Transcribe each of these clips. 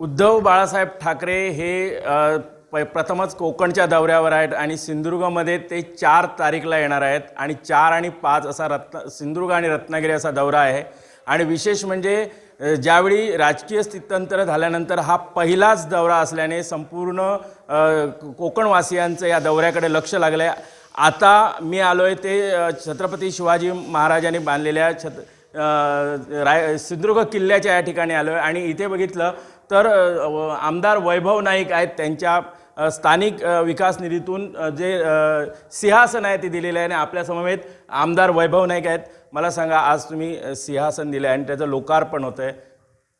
उद्धव बाळासाहेब ठाकरे हे प- प्रथमच कोकणच्या दौऱ्यावर आहेत आणि सिंधुदुर्गमध्ये ते चार तारीखला येणार आहेत आणि चार आणि पाच असा रत्न सिंधुदुर्ग आणि रत्नागिरी असा दौरा आहे. आणि विशेष म्हणजे ज्यावेळी राजकीय स्थित्यंतर झाल्यानंतर हा पहिलाच दौरा असल्याने संपूर्ण कोकणवासियांचं या दौऱ्याकडे लक्ष लागलं आहे आता मी आलो आहे ते छत्रपती शिवाजी महाराजांनी बांधलेल्या छत राय सिंधुदुर्ग किल्ल्याच्या या ठिकाणी आलो आहे आणि इथे बघितलं तर आमदार वैभव नाईक आहेत त्यांच्या स्थानिक विकास निधीतून जे सिंहासन आहे ते दिलेलं आहे आणि आपल्यासमवेत आमदार वैभव नाईक आहेत. मला सांगा आज तुम्ही सिंहासन दिलं आहे आणि त्याचं लोकार्पण होतं आहे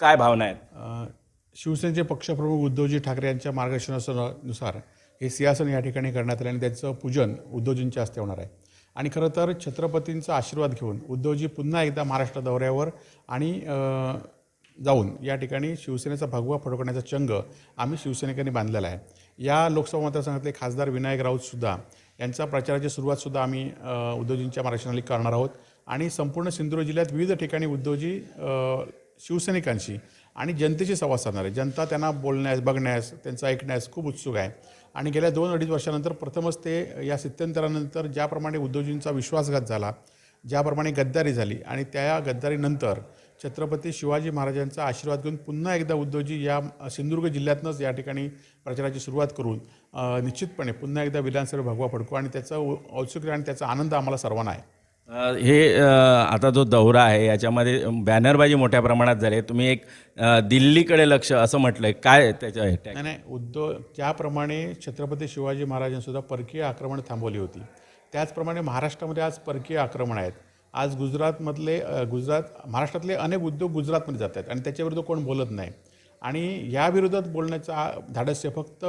काय भावना आहेत? शिवसेनेचे पक्षप्रमुख उद्धवजी ठाकरे यांच्या मार्गदर्शनानुसार हे सिंहासन या ठिकाणी करण्यात आले आणि त्याचं पूजन उद्धवजींच्या हस्ते होणार आहे. आणि खरं तर छत्रपतींचा आशीर्वाद घेऊन उद्धवजी पुन्हा एकदा महाराष्ट्र दौऱ्यावर आणि जाऊन या ठिकाणी शिवसेनेचा भगवा फडकवण्याचा चंग आम्ही शिवसैनिकांनी बांधलेला आहे. या लोकसभा मतदारसंघातले खासदार विनायक राऊतसुद्धा यांचा प्रचाराची सुरुवातसुद्धा आम्ही अ, उद्धवजींच्या करणार आहोत. आणि संपूर्ण सिंधुदुर्ग जिल्ह्यात विविध ठिकाणी उद्धवजी शिवसैनिकांशी आणि जनतेशी संवाद साधणार आहे जनता त्यांना बोलण्यास बघण्यास त्यांचं ऐकण्यास खूप उत्सुक आहे. आणि गेल्या दोन अडीच वर्षानंतर प्रथमच ते या सित्यंतरानंतर ज्याप्रमाणे उद्धवजींचा विश्वासघात झाला ज्याप्रमाणे गद्दारी झाली आणि त्या गद्दारीनंतर छत्रपती शिवाजी महाराजांचा आशीर्वाद घेऊन पुन्हा एकदा उद्धवजी या सिंधुदुर्ग जिल्ह्यातनंच या ठिकाणी प्रचाराची सुरुवात करून निश्चितपणे पुन्हा एकदा विधानसभा भगवा फडकू आणि त्याचं औत्सुक्य आणि त्याचा आनंद आम्हाला सर्वांना आहे हे आता जो दौरा आहे याच्यामध्ये बॅनरबाजी मोठ्या प्रमाणात झाली. तुम्ही एक दिल्लीकडे लक्ष असं म्हटलं आहे काय त्याच्या? नाही नाही उद्धव ज्याप्रमाणे छत्रपती शिवाजी महाराजांसुद्धा परकीय आक्रमण थांबवली होती त्याचप्रमाणे महाराष्ट्रामध्ये आज परकीय आक्रमण आहेत. आज गुजरातमधले गुजरात महाराष्ट्रातले अनेक उद्योग गुजरातमध्ये जात आहेत आणि त्याच्याविरुद्ध कोण बोलत नाही. आणि या विरोधात बोलण्याचा धाडस्य फक्त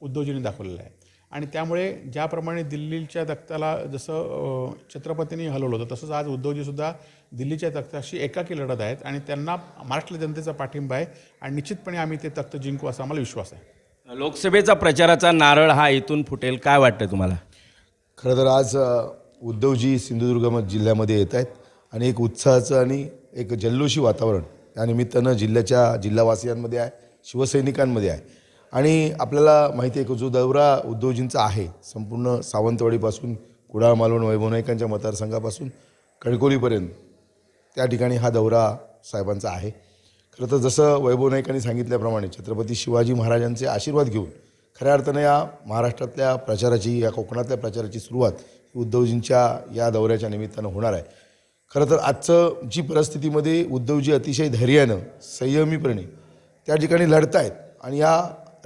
उद्धवजींनी दाखवलेलं आहे. आणि त्यामुळे ज्याप्रमाणे दिल्लीच्या तख्ताला जसं छत्रपतींनी हलवलं होतं तसंच आज उद्धवजीसुद्धा दिल्लीच्या तख्ताशी एकाकी लढत आहेत आणि त्यांना महाराष्ट्र जनतेचा पाठिंबा आहे आणि निश्चितपणे आम्ही ते तख्त जिंकू असा आम्हाला विश्वास आहे. लोकसभेचा प्रचाराचा नारळ हा इथून फुटेल काय वाटतं तुम्हाला? खरं तर आज उद्धवजी सिंधुदुर्ग जिल्ह्यामध्ये येत आहेत आणि एक उत्साहाचं आणि एक जल्लोषी वातावरण या निमित्तानं जिल्ह्याच्या जिल्हावासियांमध्ये आहे शिवसैनिकांमध्ये आहे. आणि आपल्याला माहिती आहे की जो दौरा उद्धवजींचा आहे संपूर्ण सावंतवाडीपासून कुडाळ मालवण वैभव नाईकांच्या मतदारसंघापासून कणकोलीपर्यंत त्या ठिकाणी हा दौरा साहेबांचा आहे. खरं तर जसं वैभव नाईकांनी सांगितल्याप्रमाणे छत्रपती शिवाजी महाराजांचे आशीर्वाद घेऊन खऱ्या अर्थानं या महाराष्ट्रातल्या प्रचाराची या कोकणातल्या प्रचाराची सुरुवात उद्धवजींच्या या दौऱ्याच्या निमित्तानं होणार आहे. खरं तर आजचं जी परिस्थितीमध्ये उद्धवजी अतिशय धैर्यानं संयमीपणे त्या ठिकाणी लढतायत आणि या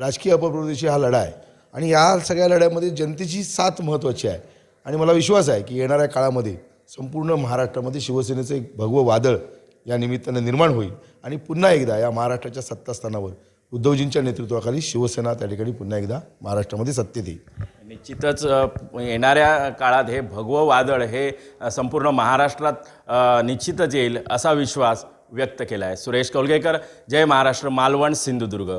राजकीय अपप्रवृत्तीशी हा लढा आहे आणि या सगळ्या लढ्यामध्ये जनतेची साथ महत्त्वाची आहे. आणि मला विश्वास आहे की येणाऱ्या काळामध्ये संपूर्ण महाराष्ट्रामध्ये शिवसेनेचं एक भगवं वादळ या निमित्तानं निर्माण होईल आणि पुन्हा एकदा या महाराष्ट्राच्या सत्तास्थानावर उद्धवजींच्या नेतृत्वाखाली शिवसेना त्या ठिकाणी पुन्हा एकदा महाराष्ट्रामध्ये सत्तेत येईल. निश्चितच येणाऱ्या काळात हे भगवं वादळ हे संपूर्ण महाराष्ट्रात निश्चितच येईल असा विश्वास व्यक्त केला आहे सुरेश कौलगेकर जय महाराष्ट्र मालवण सिंधुदुर्ग.